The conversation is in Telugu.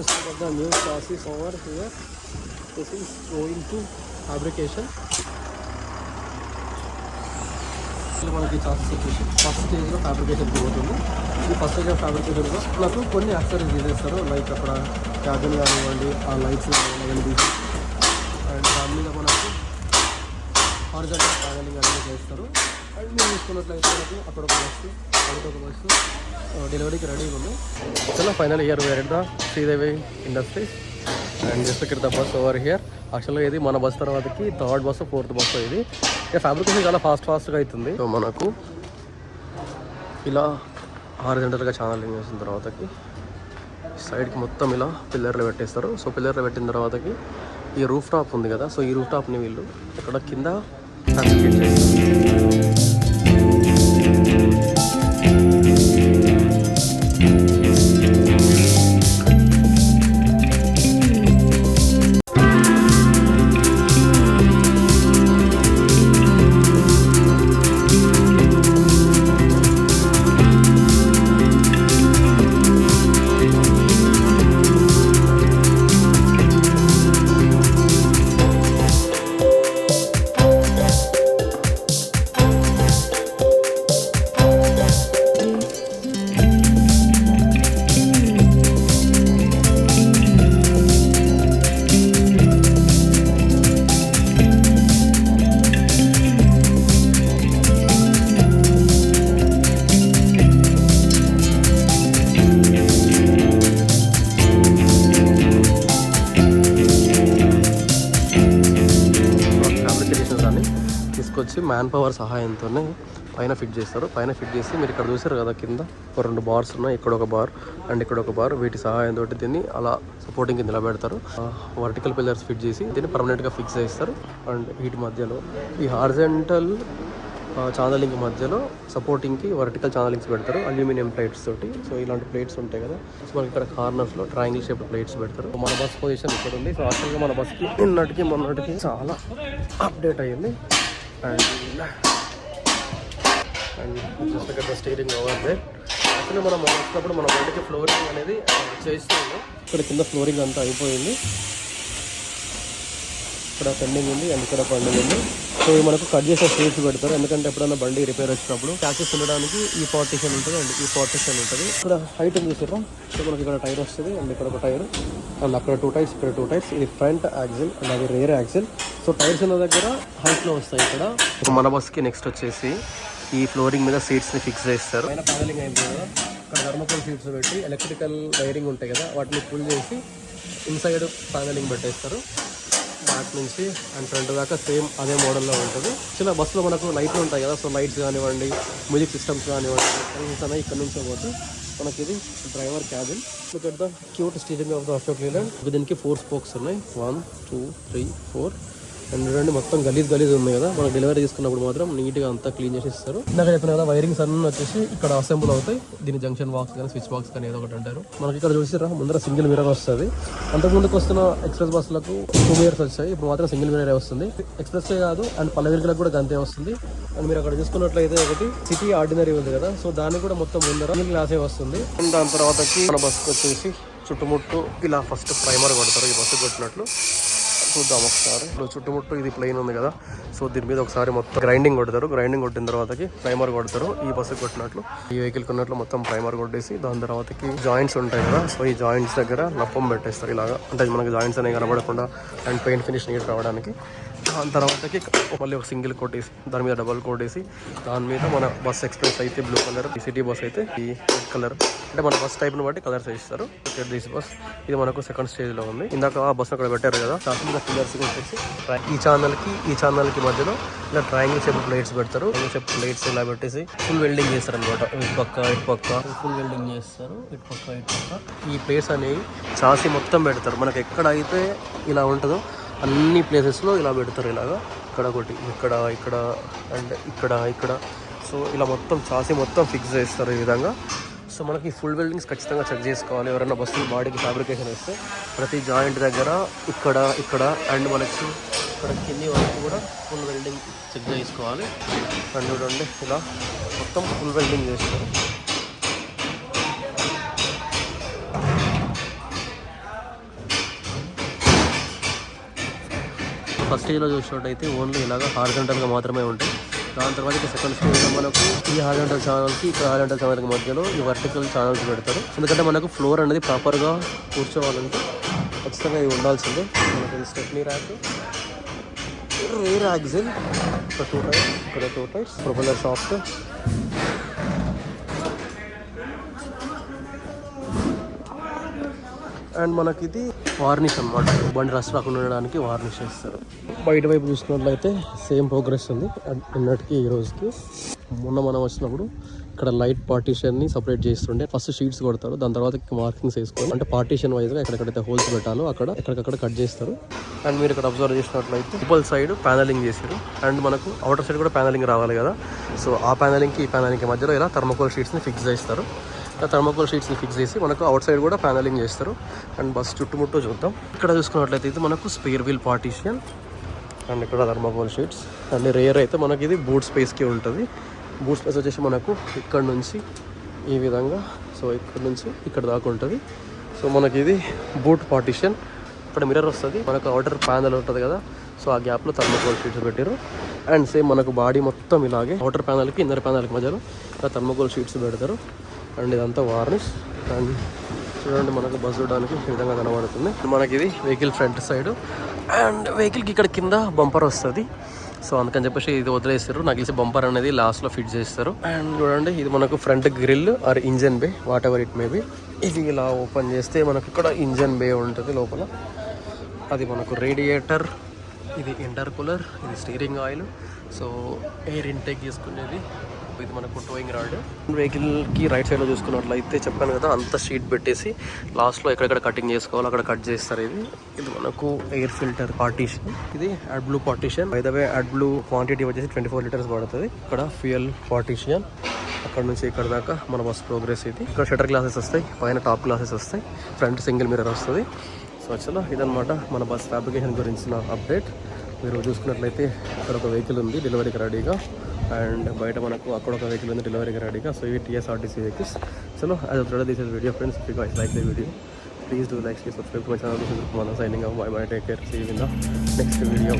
of the new chassis over here. This is going to fabrication. మనకి చాసెస్ వచ్చేసి ఫస్ట్ స్టేజ్లో ఫ్యాబ్రికేషన్ పోతుంది ఈ ఫస్ట్ స్టేజ్ ఆఫ్ ఫ్యాబ్రికేషన్లో నాకు కొన్ని యాక్సరీస్ తీసేస్తారు లైక్ అక్కడ క్యాబిన్ కానివ్వండి ఆ లైట్స్ కానివ్వండి అండ్ దాని మీద మనకు హారిజాంటల్ ట్రావెలింగ్ అనేది చేస్తారు అండ్ మీరు చూసుకున్నట్లయితే మనకు అక్కడ ఒక వస్తువు అక్కడ ఒక బస్సు డెలివరీకి రెడీగా ఉంది. చలో final year where the Sridevi industries and just ఇక్కడ ద బస్ ఓవర్ హియర్. యాక్చువల్గా ఇది మన బస్ తర్వాతకి థర్డ్ బస్సు ఫోర్త్ బస్సు ఇది. ఇక ఫ్యాబ్రికేషన్ చాలా ఫాస్ట్ ఫాస్ట్గా అవుతుంది. సో మనకు ఇలా హారిజెంటల్గా ఛానలింగ్ చేసిన తర్వాతకి సైడ్కి మొత్తం ఇలా పిల్లర్లు పెట్టేస్తారు. సో పిల్లర్లు పెట్టిన తర్వాతకి ఈ రూఫ్ టాప్ ఉంది కదా. సో ఈ రూఫ్ టాప్ని వీళ్ళు ఇక్కడ కింద దాన్ని తీసుకొచ్చి మ్యాన్ పవర్ సహాయంతోనే పైన ఫిట్ చేస్తారు. పైన ఫిట్ చేసి మీరు ఇక్కడ చూసారు కదా కింద ఒక రెండు బార్స్ ఉన్నాయి. ఇక్కడ ఒక బార్ అండ్ ఇక్కడ ఒక బార్. వీటి సహాయంతో దీన్ని అలా సపోర్టింగ్ కింద నిలబెడతారు. వర్టికల్ పిల్లర్స్ ఫిట్ చేసి దీన్ని పర్మనెంట్గా ఫిక్స్ చేస్తారు. అండ్ వీటి మధ్యలో ఈ హార్జెంటల్ ఛానలింగ్ మధ్యలో సపోర్టింగ్కి వర్టికల్ ఛానలింగ్స్ పెడతారు అల్యూమినియం ప్లేట్స్ తోటి. సో ఇలాంటి ప్లేట్స్ ఉంటాయి కదా. సో మనకి ఇక్కడ కార్నర్స్లో ట్రయాంగిల్ షేప్ ప్లేట్స్ పెడతారు. మన బస్ పొజిషన్ ఇక్కడ ఉంది. సో యాక్చువల్గా మన బస్కి నిన్నటికి మొన్నటికి చాలా అప్డేట్ అయ్యింది. అండ్ అండ్ జస్ట్ అక్కడ స్టీరింగ్ ఓవర్ దే యాక్చువల్లీ మనం వచ్చినప్పుడు మన బండికి ఫ్లోరింగ్ అనేది చేస్తున్నాము ఇక్కడ కింద ఫ్లోరింగ్ అంతా అయిపోయింది. ఇక్కడ పెండింగ్ ఉంది అండ్ ఇక్కడ పెండింగ్ ఉంది. సో మనకు కట్ చేసే స్టేట్స్ పెడతారు. ఎందుకంటే ఎప్పుడైనా బండి రిపేర్ వచ్చినప్పుడు ట్యాక్సెస్ ఉండడానికి ఈ పార్టిషన్ ఉంటుంది అండ్. ఈ పార్టిషన్ ఉంటుంది. ఇక్కడ హైట్ చూసారా సో మనకి ఇక్కడ టైర్ వస్తుంది. అండ్ ఇక్కడ ఒక టైర్. అండ్ అక్కడ టూ టైర్స్ ఇక్కడ టూ టైర్స్ ఇది ఫ్రంట్ యాక్సిల్ అండ్ అది రేర్ యాక్సిల్. సో టైర్స్ ఉన్న దగ్గర హైట్లో వస్తాయి ఇక్కడ. మన బస్కి నెక్స్ట్ వచ్చేసి ఈ ఫ్లోరింగ్ మీద సీట్స్ని ఫిక్స్ చేస్తారు. పైన ప్యానలింగ్ అయిపోయింది ఇక్కడ థర్మకోల్ సీట్స్ పెట్టి ఎలక్ట్రికల్ వైరింగ్ ఉంటాయి కదా. వాటిని ఫుల్ చేసి ఇన్సైడ్ ప్యానలింగ్ పెట్టేస్తారు. బ్యాక్ నుంచి అండ్ ఫ్రంట్ దాకా సేమ్ అదే మోడల్లో ఉంటుంది. చిన్న బస్సులో మనకు లైట్లు ఉంటాయి కదా సో లైట్స్ కానివ్వండి మ్యూజిక్ సిస్టమ్స్ కానివ్వండి సర్వీస్ అనేవి ఇక్కడ నుంచే పోతే మనకి ఇది driver cabin. Look at the cute steering of the Ashok Leyland దీనికి ఫోర్ స్పోక్స్ ఉన్నాయి. One two three four and చూడండి మొత్తం గలీజ్ గలీజ్ ఉంది కదా. మనకు డెలివరీ తీసుకున్నప్పుడు మాత్రం నీట్గా అంతా క్లీన్ చేసి ఇస్తారు. ఇందాక చెప్పిన కదా వైరింగ్స్ అన్నీ వచ్చేసి ఇక్కడ అసెంబుల్ అవుతాయి. దీని జంక్షన్ బాక్స్ కానీ స్విచ్ బాక్స్ కానీ ఏదో ఒకటి అంటారు. మనకి ఇక్కడ చూసిరా ముందర సింగిల్ మిరర్ వస్తుంది. అంతకుముందుకు వస్తున్న ఎక్స్ప్రెస్ బస్సులకు టూ మిరర్స్ వచ్చాయి. ఇప్పుడు మాత్రం సింగిల్ మిర్రర్ వస్తుంది. ఎక్స్ప్రెస్ కాదు అండ్ పల్లెవిరికలకు కూడా గంతే వస్తుంది. అండ్ మీరు అక్కడ చూసుకున్నట్లయితే ఒకటి సిటీ ఆర్డినరీ ఉంది కదా. సో దానికి కూడా మొత్తం ముందర గ్లాసే వస్తుంది. అండ్ దాని తర్వాత మన బస్సుకి వచ్చేసి చుట్టుముట్టు ఇలా ఫస్ట్ ప్రైమర్ కొడతారు. ఈ బస్సు కొట్టినట్లు. చూద్దాం ఒకసారి. చుట్టుముట్టు ఇది ప్లెయిన్ ఉంది కదా. సో దీని మీద ఒకసారి మొత్తం గ్రైండింగ్ కొడతారు. గ్రైండింగ్ కొట్టిన తర్వాతకి ప్రైమర్ కొడతారు. ఈ బస్సు కొట్టినట్లు ఈ వెహికల్ కొన్నట్లు మొత్తం ప్రైమర్ కొట్టేసి దాని తర్వాతకి జాయింట్స్ ఉంటాయి కదా. సో ఈ జాయింట్స్ దగ్గర లప్పం పెట్టేస్తారు ఇలాగా. అంటే మనకి జాయింట్స్ అనేవి కనబడకుండా అండ్ పెయింట్ ఫినిష్ నీట్ రావడానికి దాని తర్వాతకి మళ్ళీ ఒక సింగిల్ కొట్టేసి దాని మీద డబల్ వేసి దాని మీద మన బస్ ఎక్స్ప్రెస్ అయితే బ్లూ కలర్ ఈ సిటీ బస్ అయితే ఈ రెడ్ కలర్ అంటే మన బస్ టైప్ను బట్టి కలర్స్ వేస్తారు. దిస్ బస్ ఇది మనకు సెకండ్ స్టేజ్లో ఉంది. ఇందాక ఆ బస్ అక్కడ పెట్టారు కదా దాని మీద పిల్లర్స్ వచ్చేసి ఈ ఛానల్కి ఈ ఛానల్కి మధ్యలో ఇలా ట్రయాంగిల్ షేప్ ప్లేట్స్ పెడతారు. ట్రయాంగిల్ షేప్ ప్లేట్స్ ఇలా పెట్టేసి ఫుల్ వెల్డింగ్ చేస్తారు అనమాట ఇటు పక్క ఇటు పక్క. ఫుల్ వెల్డింగ్ చేస్తారు. ఇటు పక్క ఇటు పక్క. ఈ ప్లేట్స్ అనేవి చాసి మొత్తం పెడతారు. మనకి ఎక్కడ అయితే ఇలా ఉంటుందో అన్ని ప్లేసెస్లో ఇలా పెడతారు ఇలాగా. ఇక్కడ ఒకటి ఇక్కడ ఇక్కడ అండ్ ఇక్కడ ఇక్కడ. సో ఇలా మొత్తం చాసి మొత్తం ఫిక్స్ చేస్తారు ఈ విధంగా. సో మనకి ఫుల్ వెల్డింగ్స్ ఖచ్చితంగా చెక్ చేసుకోవాలి. ఎవరైనా బస్సులు బాడీకి ఫ్యాబ్రికేషన్ వేస్తే ప్రతి జాయింట్ దగ్గర ఇక్కడ ఇక్కడ అండ్ మనకి ఇక్కడ కింది వరకు కూడా ఫుల్ వెల్డింగ్ చెక్ చేసుకోవాలి. అండ్ చూడండి ఇలా మొత్తం ఫుల్ వెల్డింగ్ చేస్తారు. స్టేజ్లో చూసినట్టయితే ఓన్లీ ఇలాగ హార్జెంటల్గా మాత్రమే ఉంటాయి. దాని తర్వాత ఇక సెకండ్ స్టేజ్లో మనకు ఈ హార్జెంటల్ ఛానల్కి ఇక్కడ హార్జెంటల్ ఛానల్కి మధ్యలో ఈ వర్టికల్ ఛానల్స్ పెడతారు. ఎందుకంటే మనకు ఫ్లోర్ అనేది ప్రాపర్గా కూర్చోవాలంటే ఖచ్చితంగా ఇవి ఉండాల్సిందే. మనకి స్టెప్నీ ర్యాక్ రేర్ యాక్సిల్ ఒక టూ టైర్స్ ఇక్కడ two tyres propeller shaft and మనకి ఇది వార్నిష్ అన్నమాట. బండి రష్ రాకుండా ఉండడానికి వార్నిష్ చేస్తారు. బయట వైపు చూసినట్లయితే సేమ్ ప్రోగ్రెస్ ఉంది. అండ్ నిన్నటికి ఈ రోజుకి మొన్న మనం వచ్చినప్పుడు ఇక్కడ లైట్ పార్టీషన్ని సపరేట్ చేస్తుండే. ఫస్ట్ షీట్స్ కొడతారు. దాని తర్వాత మార్కింగ్స్ వేసుకోవాలి అంటే పార్టీషన్ వైజ్గా ఎక్కడెక్కడైతే హోల్స్ పెట్టాలో అక్కడ ఎక్కడికక్కడ కట్ చేస్తారు. అండ్ మీరు ఇక్కడ అబ్జర్వ్ చేసినట్లయితే ట్రిపుల్ సైడ్ ప్యానలింగ్ చేశారు. అండ్ మనకు అవుటర్ సైడ్ కూడా ప్యానలింగ్ రావాలి కదా. సో ఆ ప్యానలింగ్కి ఈ ప్యానలింగ్కి మధ్యలో ఇలా థర్మోకోల్ షీట్స్ని ఫిక్స్ చేస్తారు. థర్మోకోల్ షీట్స్ని ఫిక్స్ చేసి మనకు అవుట్ సైడ్ కూడా ప్యానలింగ్ చేస్తారు. అండ్ బస్ చుట్టుముట్టు చూద్దాం. ఇక్కడ చూసుకున్నట్లయితే ఇది మనకు స్పేర్ వీల్ పార్టీషియన్ అండ్ ఇక్కడ థర్మోకోల్ షీట్స్. అండ్ రేర్ అయితే మనకి ఇది బూట్ స్పేస్కి ఉంటుంది. బూట్ స్పేస్ వచ్చేసి మనకు ఇక్కడ నుంచి ఈ విధంగా సో ఇక్కడ నుంచి ఇక్కడ దాకా ఉంటుంది. సో మనకి ఇది బూట్ పార్టీషన్. ఇక్కడ మిర్రర్ వస్తుంది. మనకు అవుటర్ ప్యానల్ ఉంటుంది కదా. సో ఆ గ్యాప్లో థర్మోకోల్ షీట్స్ పెట్టారు అండ్ సేమ్ మనకు బాడీ మొత్తం ఇలాగే అవుటర్ ప్యానల్కి ఇన్నర్ ప్యానల్కి మధ్యలో ఇలా థర్మోకోల్ షీట్స్ పెడతారు. అండ్ ఇదంతా వార్నిష్. అండ్ చూడండి మనకు బస్ చూడడానికి ఈ విధంగా కనబడుతుంది. మనకి ఇది వెహికల్ ఫ్రంట్ సైడ్. అండ్ వెహికల్కి ఇక్కడ కింద బంపర్ వస్తుంది. సో అందుకని చెప్పేసి ఇది వదిలేస్తారు. నాకు తెలిసి బంపర్ అనేది లాస్ట్లో ఫిట్ చేస్తారు. అండ్ చూడండి ఇది మనకు front grille or engine bay whatever it may be ఇది ఇలా ఓపెన్ చేస్తే మనకు ఇక్కడ ఇంజన్ బే ఉంటుంది లోపల. అది మనకు రేడియేటర్ ఇది ఇంటర్ కూలర్ ఇది steering oil so air intake చేసుకునేది. ఇది మనకు టోయింగ్ రాడ్. వెహికల్కి రైట్ సైడ్లో చూసుకున్నట్లయితే చెప్పాను కదా అంత షీట్ పెట్టేసి లాస్ట్లో ఎక్కడెక్కడ కటింగ్ చేసుకోవాలి అక్కడ కట్ చేస్తారు ఇది ఇది మనకు ఎయిర్ ఫిల్టర్ పార్టీషన్. ఇది అడ్ బ్లూ పార్టీషన్ అయితే అడ్ బ్లూ క్వాంటిటీ వచ్చేసి ట్వంటీ ఫోర్ లీటర్స్ పడుతుంది. ఇక్కడ ఫ్యూయల్ పార్టీషన్ అక్కడ నుంచి ఇక్కడ దాకా మన బస్ ప్రోగ్రెస్ ఇది. ఇక్కడ షటర్ గ్లాసెస్ వస్తాయి పైన టాప్ గ్లాసెస్ వస్తాయి. ఫ్రంట్ సింగిల్ మిర్రర్ వస్తుంది. సో చలో ఇదనమాట మన బస్ ఫ్యాబ్రికేషన్ గురించిన అప్డేట్ మీరు చూసుకున్నట్లయితే ఇక్కడ ఒక వెహికల్ ఉంది డెలివరీకి రెడీగా అండ్ బయట మనకు అక్కడ ఒక వెహికల్ ఉంది డెలివరీకి రెడీగా సో ఇవి టీఎస్ఆర్టీసీ వెహికల్స్ చలో as of this is video friends if guys like the video please do like share subscribe to my channel this is Kumar signing off bye bye take care see you in the next video